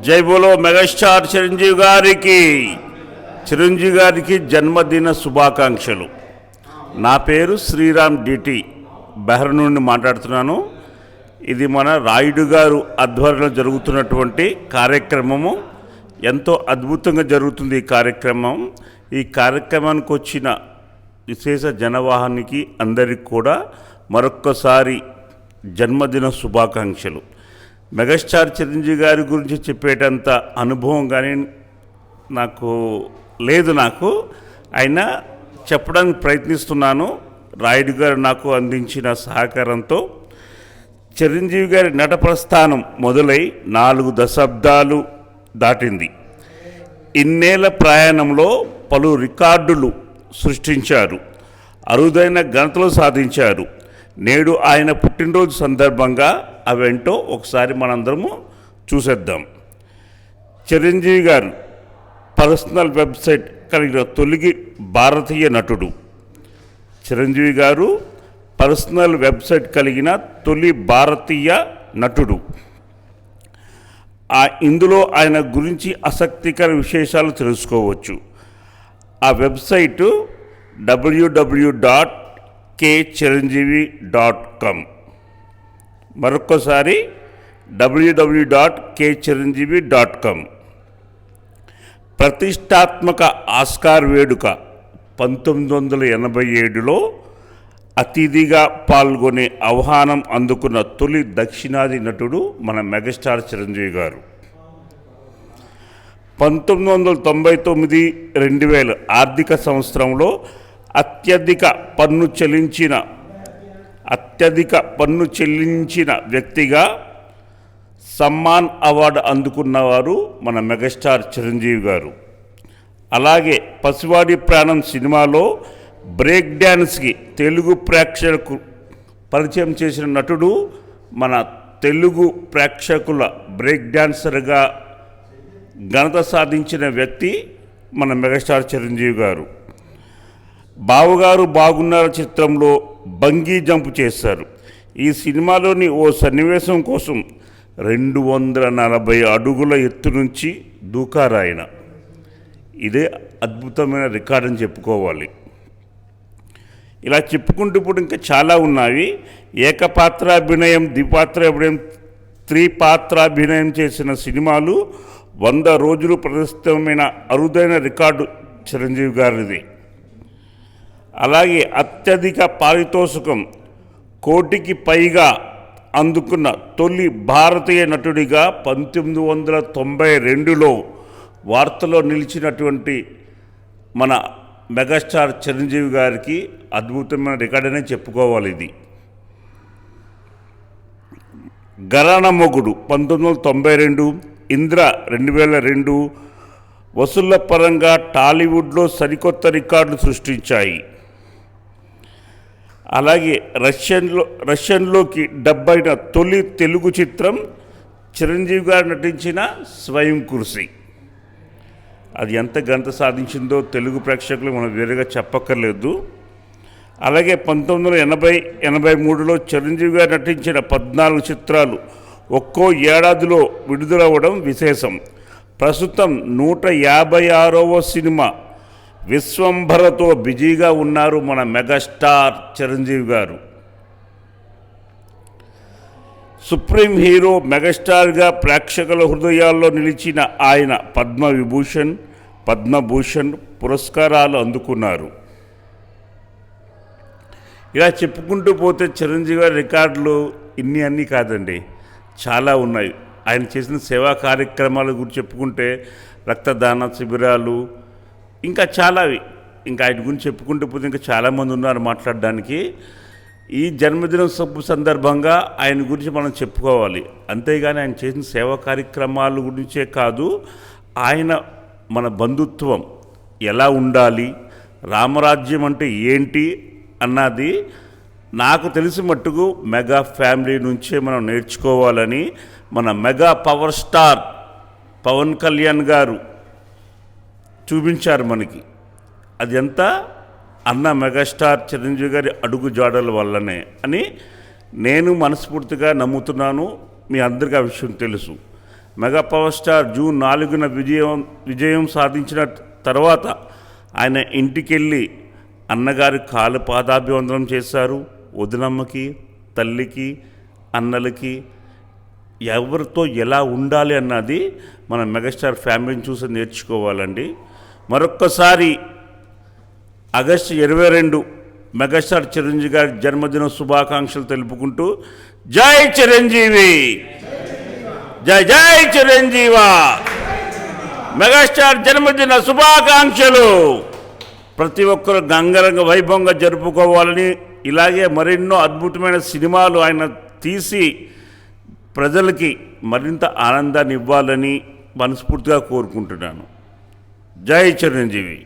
జై బోలో మెగాస్టార్ చిరంజీవి గారికి చిరంజీవి గారికి జన్మదిన శుభాకాంక్షలు. నా పేరు శ్రీరామ్ డిటి. బెహ్ర నుండి మాట్లాడుతున్నాను. ఇది మన రాయుడు గారు ఆధ్వర్యంలో జరుగుతున్నటువంటి కార్యక్రమము. ఎంతో అద్భుతంగా జరుగుతుంది ఈ కార్యక్రమం. ఈ కార్యక్రమానికి వచ్చిన విశేష జనవాహానికి అందరికి కూడా మరొక్కసారి జన్మదిన శుభాకాంక్షలు. మెగాస్టార్ చిరంజీవి గారి గురించి చెప్పేటంత అనుభవం కానీ నాకు లేదు నాకు. అయినా చెప్పడానికి ప్రయత్నిస్తున్నాను. రాయుడు గారు నాకు అందించిన సహకారంతో చిరంజీవి గారి నట ప్రస్థానం మొదలై నాలుగు దశాబ్దాలు దాటింది. ఇన్నేళ్ళ ప్రయాణంలో పలు రికార్డులు సృష్టించారు. అరుదైన ఘనతలు సాధించారు. నేడు ఆయన పుట్టినరోజు సందర్భంగా అవేంటో ఒకసారి మనందరము చూసేద్దాం. చిరంజీవి గారు పర్సనల్ వెబ్సైట్ కలిగిన తొలిగి భారతీయ నటుడు. చిరంజీవి గారు పర్సనల్ వెబ్సైట్ కలిగిన తొలి భారతీయ నటుడు. ఆ ఇందులో ఆయన గురించి ఆసక్తికర విశేషాలు తెలుసుకోవచ్చు. ఆ website WWW dot K Chiranjeevi dot com. మరొకసారి WWW dot K Chiranjeevi dot com. ప్రతిష్టాత్మక ఆస్కార్ వేడుక పంతొమ్మిది వందల ఎనభై ఏడులో అతిథిగా పాల్గొనే ఆహ్వానం అందుకున్న తొలి దక్షిణాది నటుడు మన మెగాస్టార్ చిరంజీవి గారు. పంతొమ్మిది వందల తొంభై తొమ్మిది రెండు వేల ఆర్థిక సంవత్సరంలో అత్యధిక పన్ను చెల్లించిన అత్యధిక పన్ను చెల్లించిన వ్యక్తిగా సమ్మాన్ అవార్డు అందుకున్నవారు మన మెగాస్టార్ చిరంజీవి గారు. అలాగే పసివాడి ప్రాణం సినిమాలో బ్రేక్ డ్యాన్స్కి తెలుగు ప్రేక్షకు పరిచయం చేసిన నటుడు మన తెలుగు ప్రేక్షకుల బ్రేక్ డ్యాన్సర్గా ఘనత సాధించిన వ్యక్తి మన మెగాస్టార్ చిరంజీవి గారు. బావగారు బాగున్నారు చిత్రంలో బంగీ జంప్ చేశారు. ఈ సినిమాలోని ఓ సన్నివేశం కోసం రెండు వందల నలభై అడుగుల ఎత్తు నుంచి దూకారాయన. ఇదే అద్భుతమైన రికార్డ్ అని చెప్పుకోవాలి. ఇలా చెప్పుకుంటూ ఇప్పుడు ఇంకా చాలా ఉన్నాయి. ఏకపాత్రాభినయం ద్విపాత్రాభినయం త్రిపాత్రాభినయం చేసిన సినిమాలు వంద రోజులు ప్రదర్శితమైన అరుదైన రికార్డు చిరంజీవి గారిది. అలాగే అత్యధిక పారితోషికం కోటికి పైగా అందుకున్న తొలి భారతీయ నటుడిగా పంతొమ్మిది వందల తొంభై రెండులో వార్తలో నిలిచినటువంటి మన మెగాస్టార్ చిరంజీవి గారికి అద్భుతమైన రికార్డనే చెప్పుకోవాలి ఇది. గరాణ మొగుడు పంతొమ్మిది వందల తొంభై రెండు ఇంద్ర రెండు వేల రెండు వసూళ్ళ పరంగా టాలీవుడ్లో సరికొత్త రికార్డులు సృష్టించాయి. అలాగే రష్యన్లో రష్యన్లోకి డబ్బైన తొలి తెలుగు చిత్రం చిరంజీవి గారు నటించిన స్వయం కుర్సీ. అది ఎంత ఘనత సాధించిందో తెలుగు ప్రేక్షకులు మనం వేరుగా చెప్పక్కర్లేదు. అలాగే పంతొమ్మిది వందల ఎనభై ఎనభై మూడులో చిరంజీవి గారు నటించిన పద్నాలుగు చిత్రాలు ఒక్కో ఏడాదిలో విడుదలవ్వడం విశేషం. ప్రస్తుతం నూట యాభై ఆరవ సినిమా విశ్వంభరతో బిజీగా ఉన్నారు మన మెగాస్టార్ చిరంజీవి గారు. సుప్రీం హీరో మెగాస్టార్గా ప్రేక్షకుల హృదయాల్లో నిలిచిన ఆయన పద్మ విభూషణ్ పద్మభూషణ్ పురస్కారాలు అందుకున్నారు. ఇలా చెప్పుకుంటూ పోతే చిరంజీవి గారి రికార్డులు ఇన్ని అన్నీ కాదండి చాలా ఉన్నాయి. ఆయన చేసిన సేవా కార్యక్రమాల గురించి చెప్పుకుంటే రక్తదాన శిబిరాలు ఇంకా చాలా ఇంకా ఆయన గురించి చెప్పుకుంటూ పోతే ఇంకా చాలామంది ఉన్నారు మాట్లాడడానికి. ఈ జన్మదినం సభ సందర్భంగా ఆయన గురించి మనం చెప్పుకోవాలి. అంతేగాని ఆయన చేసిన సేవా కార్యక్రమాల గురించే కాదు ఆయన మన బంధుత్వం ఎలా ఉండాలి రామరాజ్యం అంటే ఏంటి అన్నది నాకు తెలిసి మట్టుకు మెగా ఫ్యామిలీ నుంచే మనం నేర్చుకోవాలని మన mega power star Pawan Kalyan garu చూపించారు మనకి. అది ఎంత? అన్న మెగాస్టార్ చిరంజీవి గారి అడుగు జాడల వల్లనే అని నేను మనస్ఫూర్తిగా నమ్ముతున్నాను. మీ అందరికీ ఆ విషయం తెలుసు. మెగా పవర్ స్టార్ జూన్ నాలుగున విజయం విజయం సాధించిన తర్వాత ఆయన ఇంటికెళ్ళి అన్నగారి కాలు పాదాభివందనం చేశారు. వదినమ్మకి తల్లికి అన్నలకి ఎవరితో ఎలా ఉండాలి అన్నది మన మెగాస్టార్ ఫ్యామిలీని చూసి నేర్చుకోవాలండి. మరొక్కసారి ఆగస్టు ఇరవై రెండు మెగాస్టార్ చిరంజీవి గారి జన్మదిన శుభాకాంక్షలు తెలుపుకుంటూ జై చిరంజీవి! జై జై చిరంజీవా! మెగాస్టార్ జన్మదిన శుభాకాంక్షలు! ప్రతి ఒక్కరు గంగరంగ వైభవంగా జరుపుకోవాలని ఇలాగే మరెన్నో అద్భుతమైన సినిమాలు ఆయన తీసి ప్రజలకి మరింత ఆనందాన్ని ఇవ్వాలని మనస్ఫూర్తిగా కోరుకుంటున్నాను. జై చిరంజీవి